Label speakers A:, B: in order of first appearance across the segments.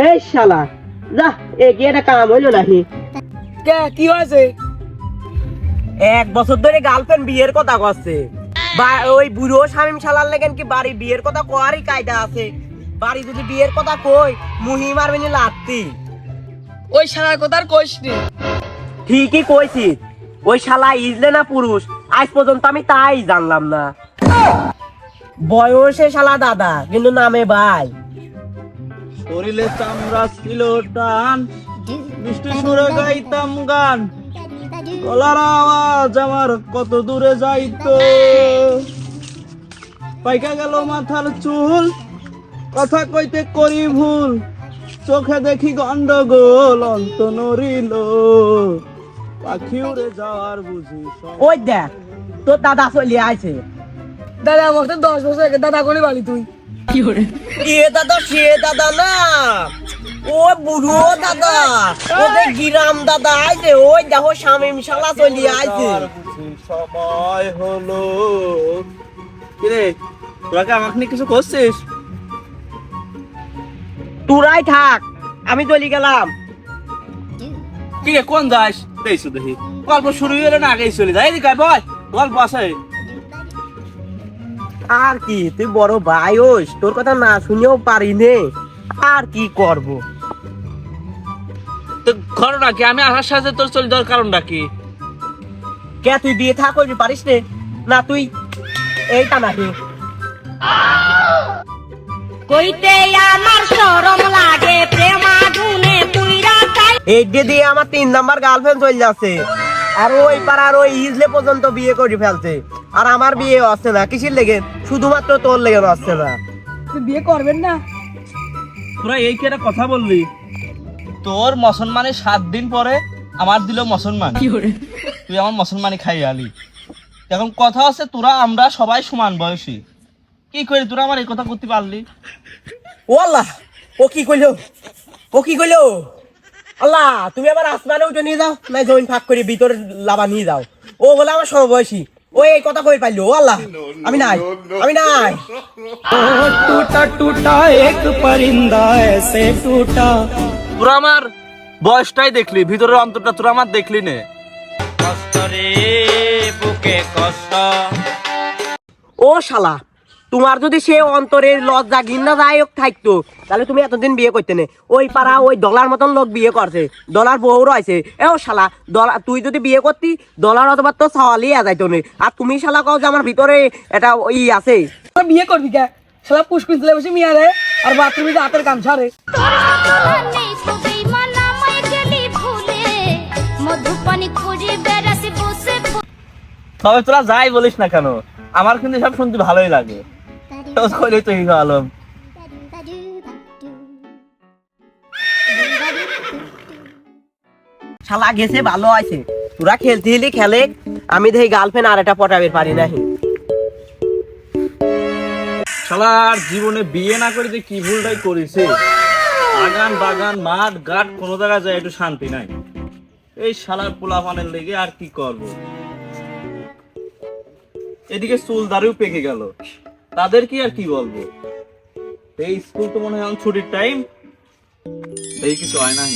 A: এই শালা যা এগিয়ে একটা কাম হইল নাকি?
B: কে কি হয়েছে?
A: এক বছর ধরে গার্লফ্রেন্ড বিয়ের কথা করছে বা- ওই বুড়ো শামিম শালার লেগেন কি বাড়ি বিয়ের কথা কোয়ারই কায়দা আছে। বাড়ি যদি বিয়ের কথা কই মুহি মারবে নি লাত্তি।
B: ওই শালার কথা আর কইস নি।
A: ঠিকই কইছি ওই শালা ইজলে না পুরুষ আজ পর্যন্ত আমি তাই জানলাম না। বয়সে শালা দাদা কিন্তু নামে ভাই।
C: শরীরে চামড়া ছিল টান মিষ্টি সুরে গাইতাম গান। গলার আওয়াজ আমার কত দূরে যাইতো। পাইকা গেল মাথার চুল কথা কইতে করি ভুল চোখে দেখি গন্ডগোল অন্ত নড়িল। পাখি উড়ে যাওয়ার বুঝি
A: ওই দেখ তোর দাদা চলে আছে
B: দাদা আমাকে তো দশ বছর আগে দাদা করে বালি তুই?
A: এ দাদা সে দাদা না। ও বুড়ো দাদা। ওদের গিরাম দাদা আইছে ওই দেখো শামিম শালা চলে আইছে।
C: সময় হলো। কিরে তোরা কি আমাকে কিছু করছিস?
A: তুরাই থাক আমি চলে গেলাম।
C: কি রে, কোন যাস? দেখছ দেখি গল্প শুরু হয়ে গেলে না আগেই চলে যাই এদিকে বয় গল্প আছে।
A: আর কি তুই বড় ভাই হোস তোর কথা না শুনেও পারি নে আর কি করব?
C: তো ঘটনা কি আমি আসার সাথে তোর চলে যাওয়ার কারণটা কি?
A: কে তুই বিয়ে থাক করবি পারিস নে? না তুই এইটা নাকি?
D: কইতে আমার শরম লাগে প্রেম আগুনে পুইরা তাই
A: এই দিয়ে দিয়ে আমার তিন নাম্বার গার্লফ্রেন্ড চলে যাচ্ছে। আর ওই পাড়ার ওই ইজলে পর্যন্ত বিয়ে করে ফেলছে। আর আমার বিয়ে হচ্ছে না। কিসের লেগে? শুধুমাত্র তোর লেগে হচ্ছে না।
B: তুই বিয়ে করবেন না?
C: তোরা এই কি একটা কথা বললি? তোর মুসলমানের সাত দিন পরে আমার দিল মুসলমান। তুই আমার মুসলমানি খাই আলি। এখন কথা আছে তোরা আমরা সবাই সমান বয়সী। কি করি তোরা আমার এই কথা করতে পারলি?
A: ও আল্লাহ ও কি কইলো? ও কি কইলো? আল্লাহ তুমি আবার আসমানে উঠে নিয়ে যাও না জমিন ফাঁক করে ভিতরে লাভা নিয়ে যাও। ও বলে আমার সমবয়সী। ও এই কথা কই পাইলো? ও আল্লাহ আমি নাই আমি নাই।
C: তোরা আমার বয়সটাই দেখলি ভিতরের অন্তরটা তোরা আমার দেখলি নে।
A: ও শালা তোমার যদি সে অন্তরের লজ্জা ঘিন্না যায়ক থাকতো তাহলে তুমি এতদিন বিয়ে করতে নে। ওই পাড়া ওই ডলার মতন লোক বিয়ে করছে ডলার বউ রয়েছে। এ ও শালা ডলার তুই যদি বিয়ে করতি ডলার অথবা তো সওয়ালি যাইতো নে। আর তুমি শালা কও যে আমার ভিতরে এটা ই আছে।
B: বিয়ে করবি কে? শালা পুষ্কুন তুলে বসে মিয়া রে আর বাথরুমে হাতের
D: বেড়াতে বসে
C: তবে তোরা যাই বলিস না কেন আমার কিন্তু সব শুনতে ভালোই লাগে। তো
A: শালা গেছে ভালো আছে। তোরা খেলতে হলে খেলে আমি দেখি গার্লফ্রেন্ড আর এটা পটাবের পারি নাহি।
C: শালার জীবনে বিয়ে না করে যে কি ভুলটাই করেছে। বাগান বাগান মাঠ ঘাট কোনো জায়গায় যায় একটু শান্তি নাই। এই শালার পোলাপানের লেগে আর কি করব? এদিকে চুল দাড়িও পেকে গেল। তাদের কি আর কি বলব? এই স্কুল তো মনে হয় ছুটির টাইম এই কিছু হয় নাই।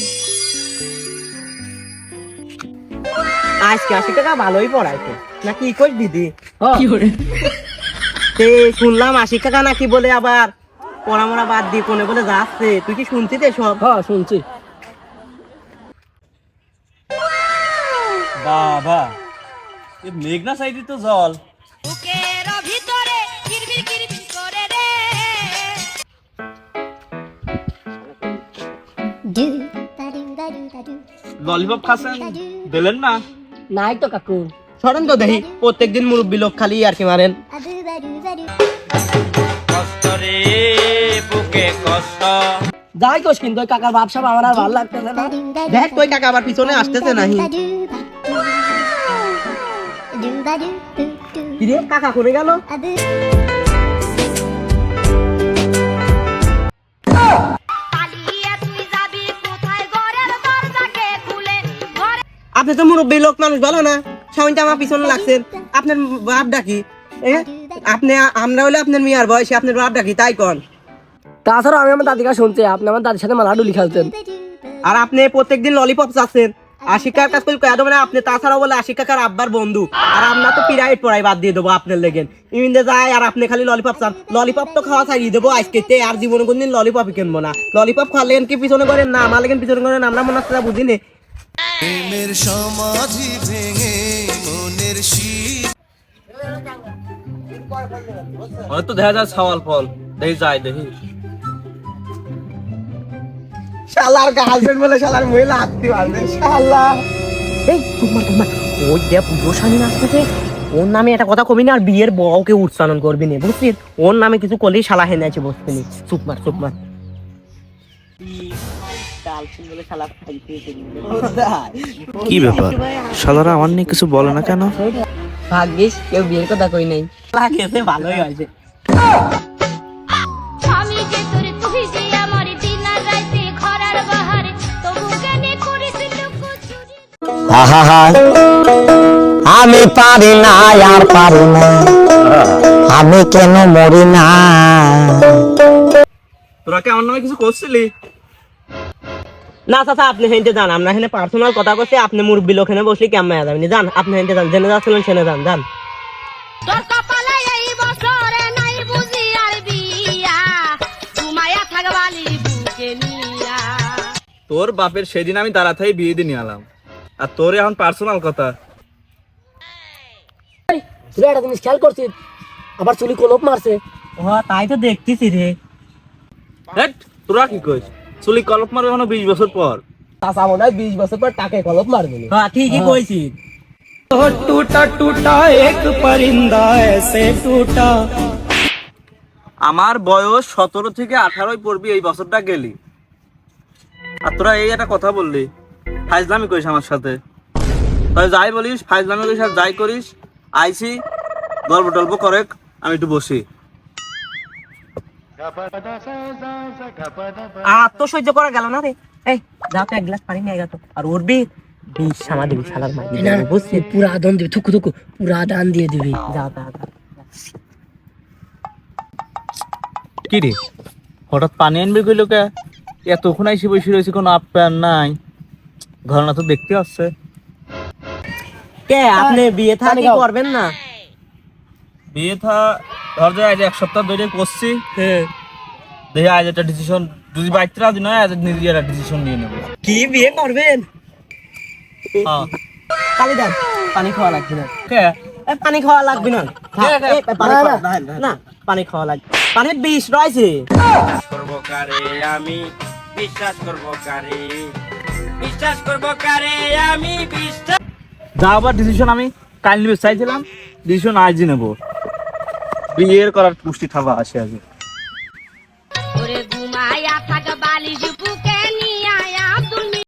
A: আজকে আশি টাকা ভালোই পড়াইছে। না কি কই দিদি
B: হ্যাঁ।
A: তে শুনলাম আশি টাকা নাকি বলে আবার পড়ামোড়া বাদ দিয়ে কোনে বলে যাচ্ছে। তুই কি শুনছিস সব
B: হ্যাঁ শুনছি।
C: বাবা মেঘনা সাইডে তো জল।
D: বুকের ভিতরে
C: ললিপপ খাচ্ছেন দিলেন না?
B: নাই তো কাকু,
A: সরেন তো দেখি, প্রত্যেকদিন মুরব্বী লোক খালি আর কি মারেন।
B: যাই কোস কিন্তু, ওই কাকার ব্যবসা আমার আর ভালো লাগতেছে না।
A: দেখ তুই কাকা আবার পিছনে আসতেছে নাহি। কাকা করে গেল? আপনি তো মুরব্বী লোক মানুষ ভালো না। সামনে আমার পিছনে লাগছেন। আপনার বাপ ডাকি আপনি আমরা হলে আপনার মেয়ার বয়সে আপনার বাপ ডাকি তাই কন।
B: তাছাড়া আমি আমার দাদিকে শুনছি আপনি আমার দাদির সাথে মালাডুলি খেলতেন।
A: আর আপনি প্রত্যেকদিন ললিপপ চাচ্ছেন আশিকার কাছ থেকে কয়া দেবেন আপনি তাছাড়াও বলে আশিকাকার আব্বার বন্ধু। আর আমরা তো পিরাইট পড়াই বাদ দিয়ে দেবো আপনার লেগেন ইমিন্দে যায় আর আপনি খালি ললিপপ চান। ললিপপ তো খাওয়া ছাড়িয়ে দেবো আজকে তে আর জীবনে কোনদিন ললিপপই কিনবো না। ললিপপ খাওয়া লেগেন কি পিছনে করেন? না আমার লেগেন পিছনে করেন আমরা মনে হচ্ছে বুঝিনি।
E: প্রেমের সমাধি ভেঙে মনের শীত।
C: হয়তো দেখা যায় সওয়াল ফল। দেখি যায় দেখি।
A: শালার গার্লফ্রেন্ড বলে শালার মহিলা পারবে শালা। এই তোমার তোমার ওই পুজো আসতেছে। ওর নামে একটা কথা কবি না আর বিয়ের বউকে উচ্চারণ করবি না বুঝছিস? ওর নামে কিছু করলেই শালা হেনে আছে বসতে নি চুপ মার চুপ মার।
F: কি ব্যাপার? শালারা আমার নিয়ে কিছু বলে না কেন?
B: ভাগ্যিস কেউ বিয়ের কথা কই নাই।
A: খেতে ভালোই হয়েছে
D: আমি
G: পারি না আর পারি না। আমি কেন মরি না?
C: তোরা কি আমার নামে কিছু করছিলি?
A: না চাচা আপনি হেনতে যান আমরা এখানে পার্সোনাল কথা করছি আপনি মুরব্বী লোক বসলে কেমন যাবেন যান আপনি হেনতে যান জেনে যাচ্ছিলেন সেনে যান যান।
D: তোর কপালে এই বছরে নাই বুঝি আর বিয়া। ঘুমায়া থাকবালি বুকে নিয়া।
C: তোর বাপের সেদিন আমি দাঁড়াতেই বিয়ে দিয়ে নিয়ে আলাম আর তোর এখন পার্সোনাল কথা।
B: তুই একটা জিনিস খেয়াল করছিস? আবার চুলি কলপ মারছে।
A: ও তাই তো দেখতেছি রে।
C: তোরা কি কইস? চুলি কলপ মারবে এখনও বিশ বছর পর।
B: চাচা মনে হয় বিশ বছর পর টাকায় কলপ মারবে
A: হ্যাঁ ঠিকই কইছিস
C: আমার বয়স সতেরো থেকে আঠারোই পড়বি এই বছরটা গেলি। আর তোরা এই একটা কথা বললি ফাইজলামি করিস আমার সাথে। তাই যাই বলিস ফাইজলামি করিস আর যাই করিস আইসি গল্প টল্প করে আমি একটু বসি।
A: আর তো সহ্য করা গেল না রে। এই যাও তো এক গ্লাস পানি নিয়ে গেছো আর উঠবি বিষ সামা দিবি শালার মাই দিবি
B: পুরা দান দিবি থুকু থুকু পুরা দান দিয়ে দিবি।
A: যাও যাও যাও।
C: কি রে? হঠাৎ পানি আনবি কইল কে এতক্ষণ আইসি বসে রয়েছে কোনো আপ্যায়ন নাই। ঘটনা তো দেখতে আসছে।
A: কে আপনি বিয়ে থাকি
B: খাও।
A: করবেন না?
C: বিয়ে থা ধর যে আজ এক সপ্তাহ ধরে করছি। দেখি আজ একটা ডিসিশন যদি বাইতে রাজি নয় আজ নিজে একটা ডিসিশন নিয়ে নেব।
A: কি বিয়ে করবেন?
C: হ্যাঁ।
A: কালি দেন পানি খাওয়া লাগবে না। পানি খাওয়া লাগবে না।
C: কে, কে?
A: এ, পানি
B: না,
A: খাওয়া- না পানি খাওয়া লাগবে। পানির বিষ রয়েছে।
C: যা আবার ডিসিশন আমি কাল নিবে চাইছিলাম ডিসিশন আজই নেব। বিয়ের করার পুষ্টি থাবা আছে আগে।